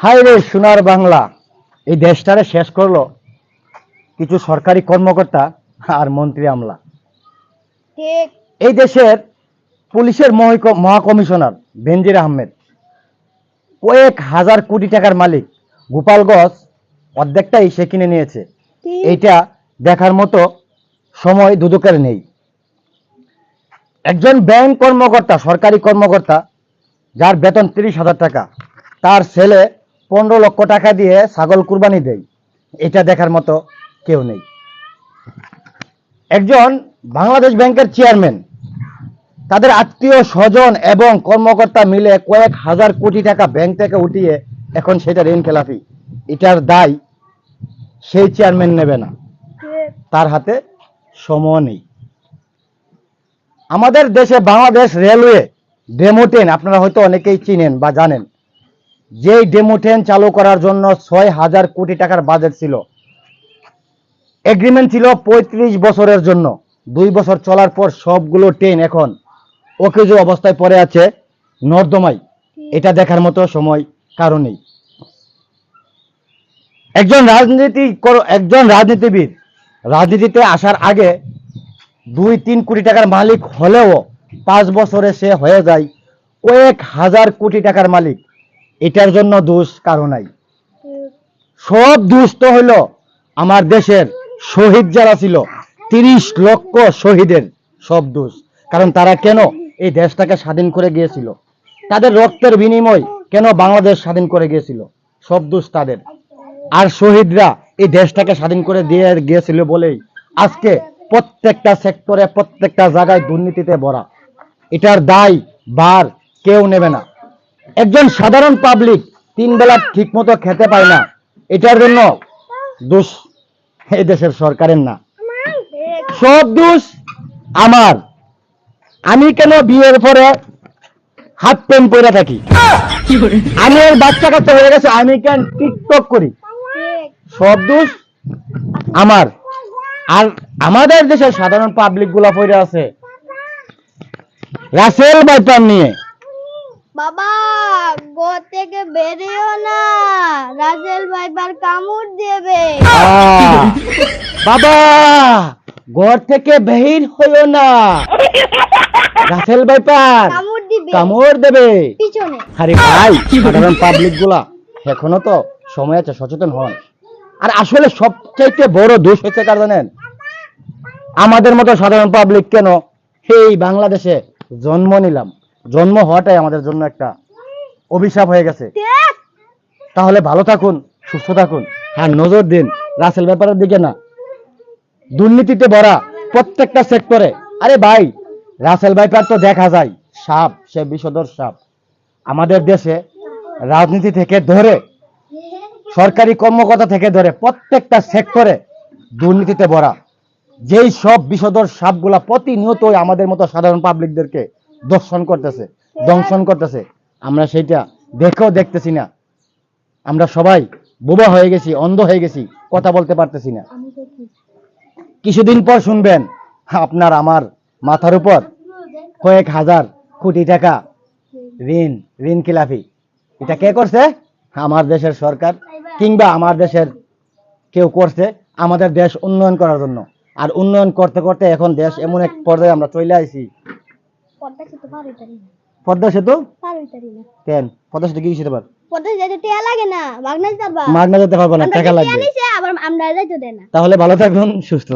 হায় রে সোনার বাংলা। এই দেশটারে শেষ করল কিছু সরকারি কর্মকর্তা আর মন্ত্রী আমলা। ঠিক। এই দেশের পুলিশের মহিক- মহাকমিশনার বেনজির আহমেদ। কয়েক হাজার কোটি টাকার মালিক গোপালগঞ্জ অর্ধেকটাই সে কিনে নিয়েছে। এইটা দেখার মতো সময় দুদকের নেই। একজন ব্যাংক কর্মকর্তা সরকারি কর্মকর্তা যার বেতন তিরিশ হাজার টাকা তার ছেলে পনেরো লক্ষ টাকা দিয়ে ছাগল কুরবানি দেয়। এটা দেখার মতো কেউ নেই। একজন বাংলাদেশ ব্যাংকের চেয়ারম্যান, তাদের আত্মীয় স্বজন এবং কর্মকর্তা মিলে কয়েক হাজার কোটি টাকা ব্যাংক থেকে উঠিয়ে এখন সেটা ঋণ খেলাফি। এটার দায় সেই চেয়ারম্যান নেবে না। তার হাতে সময় নেই। আমাদের দেশে বাংলাদেশ রেলওয়ে ডেমো ট্রেন, আপনারা হয়তো অনেকেই চিনেন বা জানেন। যেই ডেমো ট্রেন চালু করার জন্য ছয় হাজার কোটি টাকার বাজেট ছিল। এগ্রিমেন্ট ছিল পঁয়ত্রিশ বছরের জন্য। দুই বছর চলার পর সবগুলো ট্রেন এখন অকেজো অবস্থায় পড়ে আছে নর্দমাই এটা দেখার মতো সময় কারণেই একজন রাজনীতি একজন রাজনীতিবিদ, রাজনীতিতে আসার আগে দুই তিন কোটি টাকার মালিক হলেও পাঁচ বছরে সে হয়ে যায়। কয়েক হাজার কোটি টাকার মালিক। এটার জন্য দোষ কারও নাই। সব দোষ তো হইল আমার দেশের শহীদ যারা ছিল, তিরিশ লক্ষ শহীদের সব দোষ। কারণ তারা কেন এই দেশটাকে স্বাধীন করে গিয়েছিল? তাদের রক্তের বিনিময় কেন বাংলাদেশ স্বাধীন করে গিয়েছিল? সব দোষ তাদের। আর শহীদরা এই দেশটাকে স্বাধীন করে দিয়ে গিয়েছিল বলেই আজকে প্রত্যেকটা সেক্টরে প্রত্যেকটা জায়গায় দুর্নীতিতে ভরা। এটার দায় বার কেউ নেবে না। একজন সাধারণ পাবলিক তিন বেলা ঠিক মতো খেতে পায় না। এটার জন্য দোষ এই দেশের সরকারের না। সব দোষ আমার। আমি কেন বিয়ের পরে হাফ প্যান্ট পরে থাকি? আমি ওর বাচ্চা কাচ্চা হয়ে গেছে, আমি কেন টিকটক করি? সব দোষ আমার। আর আমাদের দেশের সাধারণ পাবলিকগুলা পড়ে আছে। রাসেল বাইপার নিয়ে। বাবা! থেকে বেরিও না। রাজেল ভাইবার কামড় দেবে। বাবা ঘর থেকে বেহির হইও না। রাসেল বাইপার কামড় দিবে। কামড় দেবে। পিছনে। আরে ভাই সাধারণ পাবলিকগুলা এখনও তো সময় আছে সচেতন হন। আর আসলে সবচাইতে বড় দোষ হচ্ছে কার জানেন? আমাদের মতো সাধারণ পাবলিক কেন এই বাংলাদেশে জন্ম নিলাম। জন্ম হওয়াটাই আমাদের জন্য একটা অভিশাপ হয়ে গেছে। তাহলে ভালো থাকুন, সুস্থ থাকুন। আর নজর দিন, রাসেল ব্যাপারের দিকে না। দুর্নীতিতে ভরা প্রত্যেকটা সেক্টরে আরে ভাই, রাসেল ব্যাপার তো দেখা যায়। সাপ, সে বিষধর সাপ। আমাদের দেশে রাজনীতি থেকে ধরে, সরকারি কর্মকর্তা থেকে ধরে প্রত্যেকটা সেক্টরে দুর্নীতিতে ভরা। যেই সব বিষধর সাপগুলা প্রতিনিয়তই আমাদের মতো সাধারণ পাবলিকদেরকে দর্শন করতেছে, দংশন করতেছে আমরা সেইটা দেখেও দেখতেছি না। আমরা সবাই বোবা হয়ে গেছি, অন্ধ হয়ে গেছি, কথা বলতে পারতেছি না। কিছুদিন পর শুনবেন, আপনার আমার মাথার উপর কয়েক হাজার কোটি টাকা ঋণ ঋণ খিলাফি। এটা কে করছে? আমার দেশের সরকার কিংবা আমার দেশের কেউ করছে আমাদের দেশ উন্নয়ন করার জন্য। আর উন্নয়ন করতে করতে এখন দেশ এমন এক পর্যায়ে আমরা চলে আইছি। পদ্মা সেতু? কেন? পদ্মা সেতু কি সেতু পার পদ্মা সেতু টিয়া লাগে না মাগনা যেতে পারব না টাকা লাগবে। আবার আমরা যাইতে দেয় তাহলে ভালো থাকুন সুস্থ